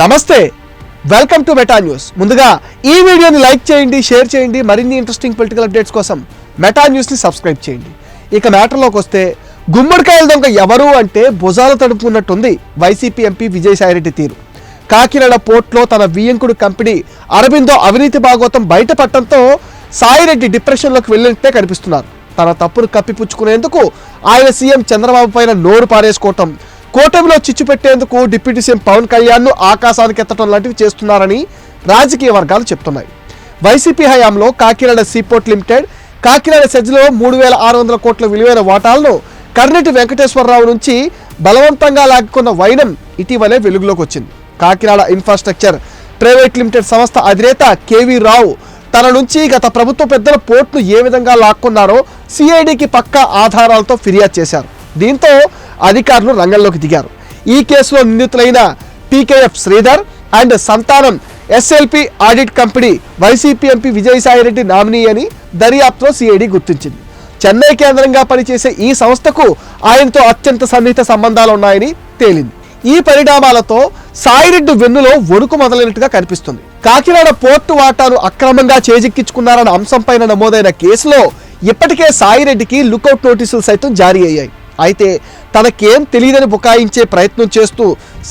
నమస్తే welcome to meta news. ముందుగా ఈ వీడియోని లైక్ చేయండి షేర్ చేయండి మరిన్ని ఇంట్రెస్టింగ్ పొలిటికల్ అప్డేట్స్ కోసం మెటా న్యూస్ని సబ్స్క్రైబ్ చేయండి. ఇక మ్యాటర్లోకి వస్తే గుమ్మడికాయల దొంగ ఎవరు అంటే భుజాలు తడుపుకున్నట్టుంది వైసీపీ ఎంపీ విజయసాయిరెడ్డి తీరు. కాకినాడ పోర్ట్లో తన వియంకుడు కంపెనీ అరబిందో అవినీతి భాగోతం బయటపడటంతో సాయిరెడ్డి డిప్రెషన్లోకి వెళ్ళినట్టే కనిపిస్తున్నారు. తన తప్పును కప్పిపుచ్చుకునేందుకు ఆయన సీఎం చంద్రబాబు పైన నోరు పారేసుకోవటం కూటమిలో చిచ్చు పెట్టేందుకు డిప్యూటీ సీఎం పవన్ కళ్యాణ్ను ఆకాశానికి ఎత్తడం లాంటివి చేస్తున్నారని రాజకీయ వర్గాలు చెప్తున్నాయి. వైసీపీ హయాంలో కాకినాడ సీపోర్ట్ లిమిటెడ్ కాకినాడ సెజ్లో మూడు వేల ఆరు వందల కోట్ల విలువైన వాటాలను కర్నటి వెంకటేశ్వరరావు నుంచి బలవంతంగా లాక్కున్న వైనం ఇటీవలే వెలుగులోకి వచ్చింది. కాకినాడ ఇన్ఫ్రాస్ట్రక్చర్ ప్రైవేట్ లిమిటెడ్ సంస్థ అధినేత కేవీ రావు తన నుంచి గత ప్రభుత్వ పెద్దల పోర్టును ఏ విధంగా లాక్కున్నారో సిఐడికి పక్కా ఆధారాలతో ఫిర్యాదు చేశారు. దీంతో అధికారులు రంగంలోకి దిగారు. ఈ కేసులో నిందితులైన PKF Sridhar and Santhanam SLP audit company YCP MP Vijayasai Reddy nominee అని దర్యాప్తులో సిఐడి గుర్తించింది. చెన్నై కేంద్రంగా పనిచేసే ఈ సంస్థకు ఆయనతో అత్యంత సన్నిహిత సంబంధాలు ఉన్నాయని తేలింది. ఈ పరిణామాలతో సాయిరెడ్డి వెన్నులో వణుకు మొదలైనట్టుగా కనిపిస్తుంది. కాకినాడ పోర్టు వాటాను అక్రమంగా చేజిక్కించుకున్నారన్న అంశంపైన నమోదైన కేసులో ఇప్పటికే సాయిరెడ్డికి లుకౌట్ నోటీసులు సైతం జారీ అయ్యాయి. అయితే తనకేం తెలియదని బుకాయించే ప్రయత్నం చేస్తూ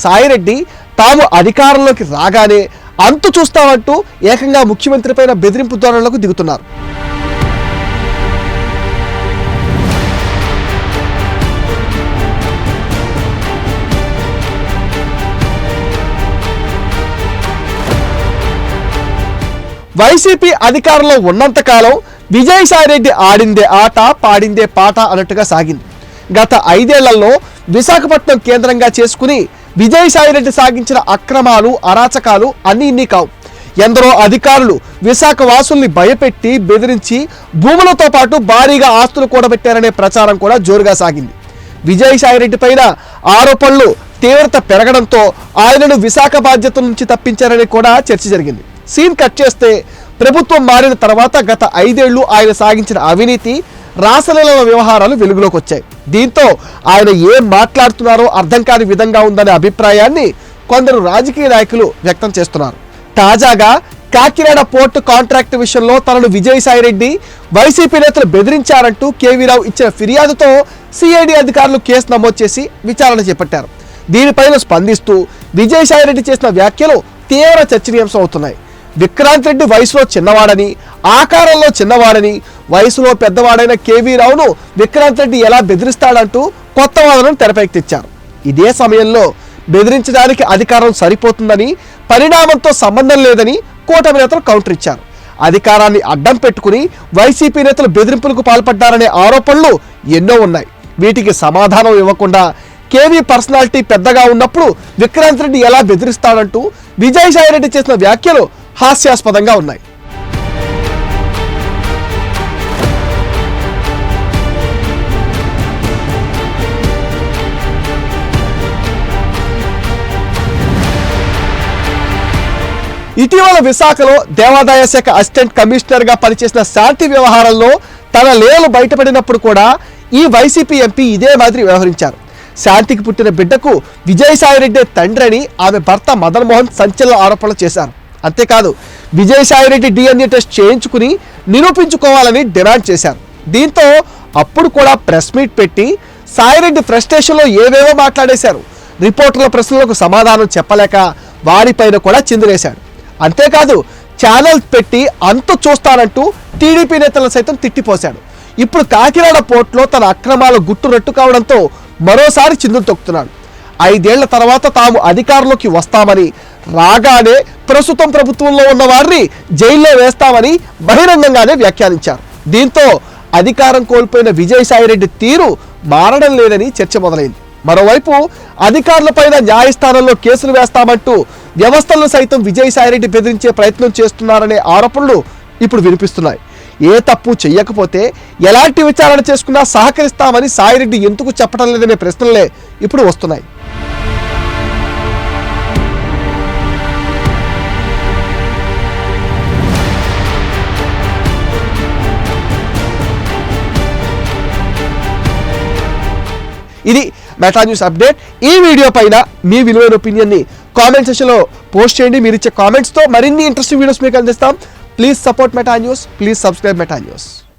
సాయిరెడ్డి తాము అధికారంలోకి రాగానే అంతు చూస్తామంటూ ఏకంగా ముఖ్యమంత్రిపైన బెదిరింపు ధోరణులకు దిగుతున్నారు. వైసీపీ అధికారంలో ఉన్నంతకాలం విజయసాయిరెడ్డి ఆడిందే ఆట పాడిందే పాట అన్నట్టుగా సాగింది. గత ఐదేళ్ళలో విశాఖపట్నం కేంద్రంగా చేసుకుని విజయసాయిరెడ్డి సాగించిన అక్రమాలు అరాచకాలు అన్నీ ఇన్ని కావు ఎందరో అధికారులు విశాఖ వాసుల్ని భయపెట్టి బెదిరించి భూములతో పాటు భారీగా ఆస్తులు కూడబెట్టారనే ప్రచారం కూడా జోరుగా సాగింది. విజయసాయిరెడ్డి పైన ఆరోపణలు తీవ్రత పెరగడంతో ఆయనను విశాఖ బాధ్యత నుంచి తప్పించారని కూడా చర్చ జరిగింది. సీన్ కట్ చేస్తే ప్రభుత్వం మారిన తర్వాత గత ఐదేళ్ళు ఆయన సాగించిన అవినీతి రాసలీల వ్యవహారాలు వెలుగులోకి వచ్చాయి. దీంతో ఆయన ఏం మాట్లాడుతున్నారో అర్థం కాని విధంగా ఉందనే అభిప్రాయాన్ని కొందరు రాజకీయ నాయకులు వ్యక్తం చేస్తున్నారు. తాజాగా కాకినాడ పోర్టు కాంట్రాక్ట్ విషయంలో తనను విజయసాయిరెడ్డి వైసీపీ నేతలు బెదిరించారంటూ కేవీరావు ఇచ్చిన ఫిర్యాదుతో సిఐడి అధికారులు కేసు నమోదు చేసి విచారణ చేపట్టారు. దీనిపైన స్పందిస్తూ విజయసాయిరెడ్డి చేసిన వ్యాఖ్యలు తీవ్ర చర్చనీయాంశం అవుతున్నాయి. విక్రాంత్ రెడ్డి వయసులో చిన్నవాడని ఆకారంలో చిన్నవాడని వయసులో పెద్దవాడైన కేవీ రావును విక్రాంత్ రెడ్డి ఎలా బెదిరిస్తాడంటూ కొత్త వాదనను తెరపైకి ఇదే సమయంలో బెదిరించడానికి అధికారం సరిపోతుందని పరిణామంతో సంబంధం లేదని కూటమి నేతలు కౌంటర్ ఇచ్చారు. అధికారాన్ని అడ్డం పెట్టుకుని వైసీపీ నేతలు బెదిరింపులకు పాల్పడ్డారనే ఆరోపణలు ఎన్నో ఉన్నాయి. వీటికి సమాధానం ఇవ్వకుండా కేవీ పర్సనాలిటీ పెద్దగా ఉన్నప్పుడు విక్రాంత్ రెడ్డి ఎలా బెదిరిస్తాడంటూ విజయసాయి రెడ్డి చేసిన వ్యాఖ్యలు హాస్యాస్పదంగా ఉన్నాయి. ఇటీవల విశాఖలో దేవాదాయ శాఖ అసిస్టెంట్ కమిషనర్గా పనిచేసిన శాంతి వ్యవహారంలో తన లేలు బయటపడినప్పుడు కూడా ఈ వైసీపీ ఎంపీ ఇదే మాదిరి వ్యవహరించారు. శాంతికి పుట్టిన బిడ్డకు విజయసాయిరెడ్డి తండ్రి అని ఆమె భర్త మదన్మోహన్ సంచలన ఆరోపణలు చేశారు. అంతేకాదు విజయసాయిరెడ్డి డిఎన్ఏ టెస్ట్ చేయించుకుని నిరూపించుకోవాలని డిమాండ్ చేశారు. దీంతో అప్పుడు కూడా ప్రెస్ మీట్ పెట్టి సాయిరెడ్డి ఫ్రస్ట్రేషన్లో ఏవేవో మాట్లాడేశారు. రిపోర్టర్ల ప్రశ్నలకు సమాధానం చెప్పలేక వారిపైన కూడా చిందులేశాడు అంతేకాదు ఛానల్ పెట్టి అంత చూస్తానంటూ టీడీపీ నేతలను సైతం తిట్టిపోశాడు. ఇప్పుడు కాకినాడ పోర్టులో తన అక్రమాల గుట్టు రట్టు కావడంతో మరోసారి చిందులు తొక్కుతున్నాడు. ఐదేళ్ళ తర్వాత తాము అధికారంలోకి వస్తామని రాగానే ప్రస్తుతం ప్రభుత్వంలో ఉన్న వారిని జైల్లో వేస్తామని బహిరంగంగానే వ్యాఖ్యానించారు. దీంతో అధికారం కోల్పోయిన విజయసాయిరెడ్డి తీరు మారడం లేదని చర్చ మొదలైంది. మరోవైపు అధికారులపైన న్యాయస్థానంలో కేసులు వేస్తామంటూ వ్యవస్థలను సైతం విజయసాయిరెడ్డి బెదిరించే ప్రయత్నం చేస్తున్నారనే ఆరోపణలు ఇప్పుడు వినిపిస్తున్నాయి. ఏ తప్పు చేయకపోతే ఎలాంటి విచారణ చేసుకున్నా సహకరిస్తామని సాయిరెడ్డి ఎందుకు చెప్పడం లేదనే ప్రశ్నలే ఇప్పుడు వస్తున్నాయి. ఇది మెటా న్యూస్ అప్డేట్ ఈ వీడియో పైన మీ విలువైన ఒపీనియన్ని కామెంట్ సెషన్లో పోస్ట్ చేయండి. మీరు ఇచ్చే కామెంట్స్తో మరిన్ని ఇంట్రెస్టింగ్ వీడియోస్ మీకు అందిస్తాం. Please support Meta news please subscribe Meta news